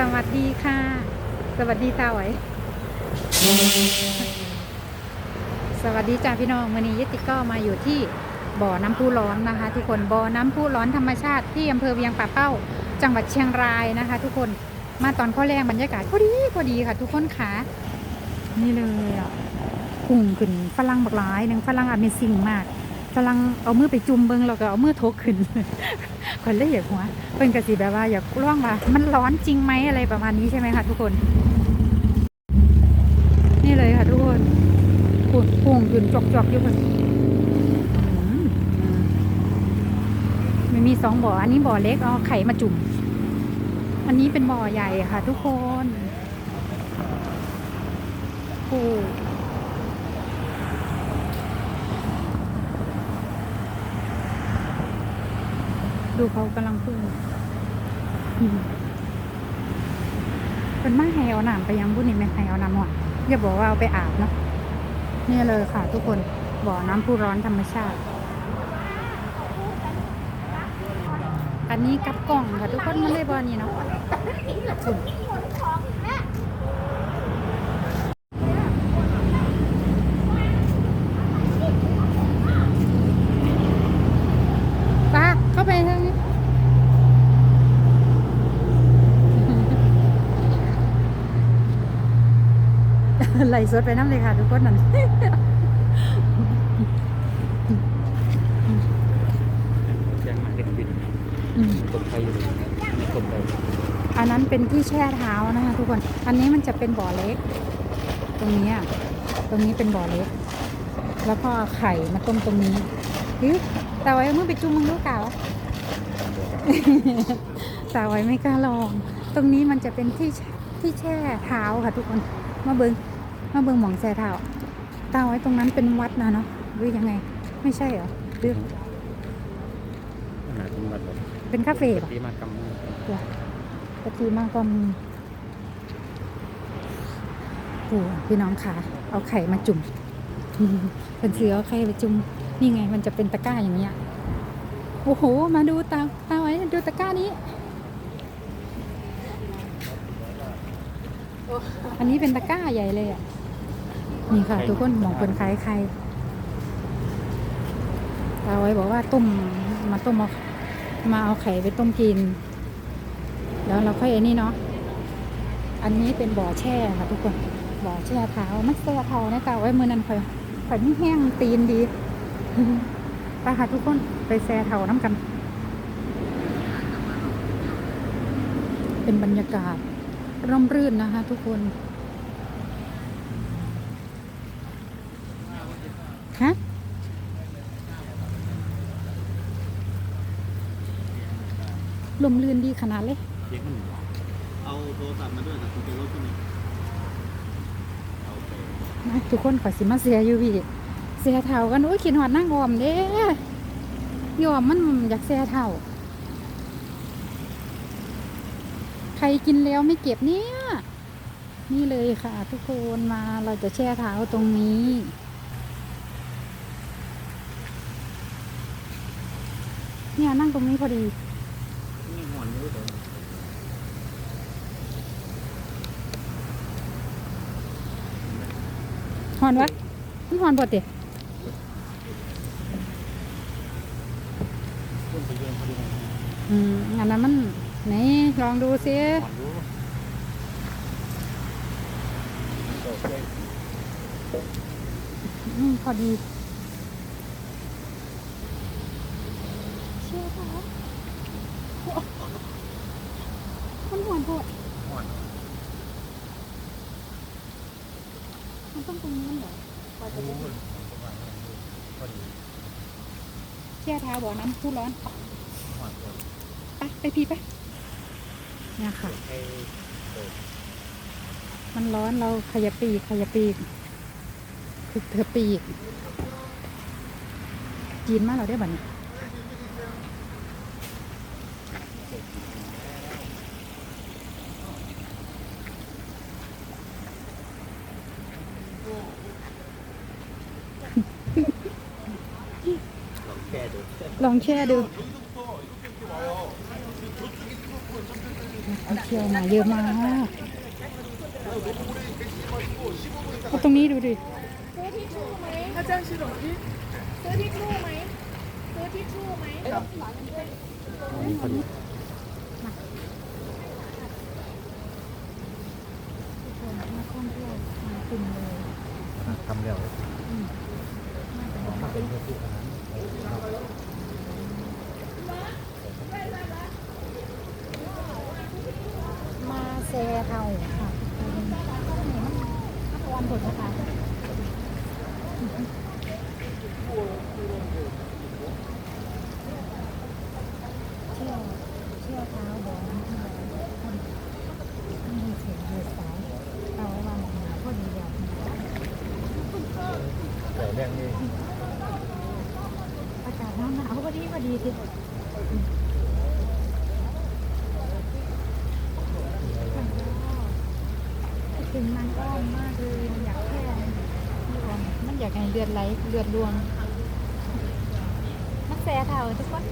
สวัสดีค่ะ สวัสดีตาไหวสวัสดีจ้าพี่น้องมือนี้ยติก็มาอยู่ที่บ่อน้ำพุร้อนนะคะ ทุกคนบ่อน้ำพุร้อนธรรมชาติที่อำเภอเวียงป่าเป้า จังหวัดเชียงรายนะคะ ทุกคนมาตอนข้อแรงบรรยากาศพอดีพอดีค่ะ ทุกคนขานี่เลยอะพุ่งขึ้นฝรั่งบักหลายหนึ่งฝรั่งอเมซิ่งมาก ฝรั่งเอามือไปจุ่มเบิงแล้วก็เอามือทกขึ้นคนเลยอยากหัวเป็นกระสีแบบว่าอยากร่วงว่ามันร้อนจริงไหมอะไรประมาณนี้ใช่ไหมคะทุกคน นี่เลยค่ะทุกคนพุ่งพุ่งขึ้นจอกๆอยู่คนอืมมันมีสองบ่อ อันนี้บ่อเล็กเอาไข่มาจุ่ม อันนี้เป็นบ่อใหญ่ค่ะ ทุกคนโอ้ ดูเขากำลังพึ่งเป็นมาให้เอาน้ำไปยังบุญนี่ไม่ให้เอาน้ำหว่ะอย่าบอกว่าเอาไปอาบเนาะนี่เลยค่ะ ทุกคนบ่อน้ำพุร้อนธรรมชาติ อันนี้กับกล่องค่ะทุกคนมันเลยบอนี่เนาะคุณป้าเข้าไปทางนี้ ไหลฟ์สดไปน้ำเลยค่ะ ทุกคนนั่นแจ้งมาเด็กบินอืมคนไทยอยู่มีคนไทยอันนั้นเป็นที่แช่เท้านะคะ ทุกคน อันนี้มันจะเป็นบ่อเล็ก ตรงนี้อะตรงนี้เป็นบ่อเล็ก แล้วก็เอาไข่มาต้มตรงนี้ฮึตาไว้เอามื่อไปจุ่มมึงลูกเก่าตาไว้ไม่กล้าลอง ตรงนี้มันจะเป็นที่แช่ที่แช่เท้าค่ะทุกคน มาเบิงมาเบิงหมองแช่เท้าตาไว้ตรงนั้นเป็นวัดนะเนาะหรือยังไง ไม่ใช่เหรอหรือขนาดเป็นวัดแบบเป็นคาเฟ่เหรอตีมากำมือปกติมากก็มีโอ้พี่น้องค่ะ เอาไข่มาจุ่มเป็นเสือเอาไข่มาจุ่มนี่ไง มันจะเป็นตะกร้าอย่างเงี้ยโอ้โห มาดูตาตาไว้ดูตะกร้านี้ อันนี้เป็นตะกร้าใหญ่เลยอะ นี่ค่ะ ทุกคนมองเป็นคล้ายไข่ตาไว้บอกว่าต้มมาต้มเอามาเอาไข่ไปต้มกิน แล้วเราค่อยไอ้นี่เนาะ อันนี้เป็นบ่อแช่ค่ะทุกคน บ่อแช่เท้ามันแช่เท้านะตาไว้มือนั้นค่อยค่อยไม่แห้งตีนดีไปค่ะทุกคนไปแช่เท้าน้ำกัน เป็นบรรยากาศ ร่มรื่นนะคะทุกคนฮะลมลื่นดีขนาดเลยเด็กมันเอาโทรศัพท์มาด้วยแต่คุณจะลบที่นี่เอาไปมาทุกคนขอสิมาเสียอยู่พี่เสียเท่ากันโอ้ยขีดหอดนั่งออมเด้ยอมมันอยากเสียเท่า ใค รกินแล้วไม่เก็บเนี่ย นี่เลยค่ะ ทุกคนมาเราจะแช่เท้าตรงนี้ เนี่ยนั่งตรงนี้พอดีหอนรู้แต่หอนวะมันหอนปวดเดต้นไปเยือนพอดีอืมอันนั้นมัน นี่ลองดูสิอพอดีเชื่อปะมันหอนปวดหอนมันต้องตรงนี้เหรอพอจะได้พอดีแช่เท้าบ่อน้ำพุร้อนไปไปพี่ไป เนี่ยค่ะให้มันร้อนเราขยับปีกขยับปีกคือเธอปีก จีนมากเราได้บัดนี้เราแก้ดู ลองแช่ดู นักท่องเที่ยวมาเยอะมากเอาตรงนี้ดูดิซื้อทิชชู่ไหมอาจารย์ชิโรที่ซื้อทิชชู่ไหมซื้อทิชชู่ไหมนี่พอดีนักท่องเที่ยวมาคุมเลยทำแล้วออกมาเป็นเพื่อผู้ขนาด มาแซเทาค่ะวันผลนะคะเที่ยวเที่ยวเท้าบอลที่แบบมีเสียงเดือดสายเราวันหาพอดีเดียว แต่งนี่อากาศหนาวหนาวพอดีพอดีทีถึงมันอ้อมมากเลยมันอยากแค่มันอยากให้เลือดไหลเลือดรวงมันแสเท่าทุกคน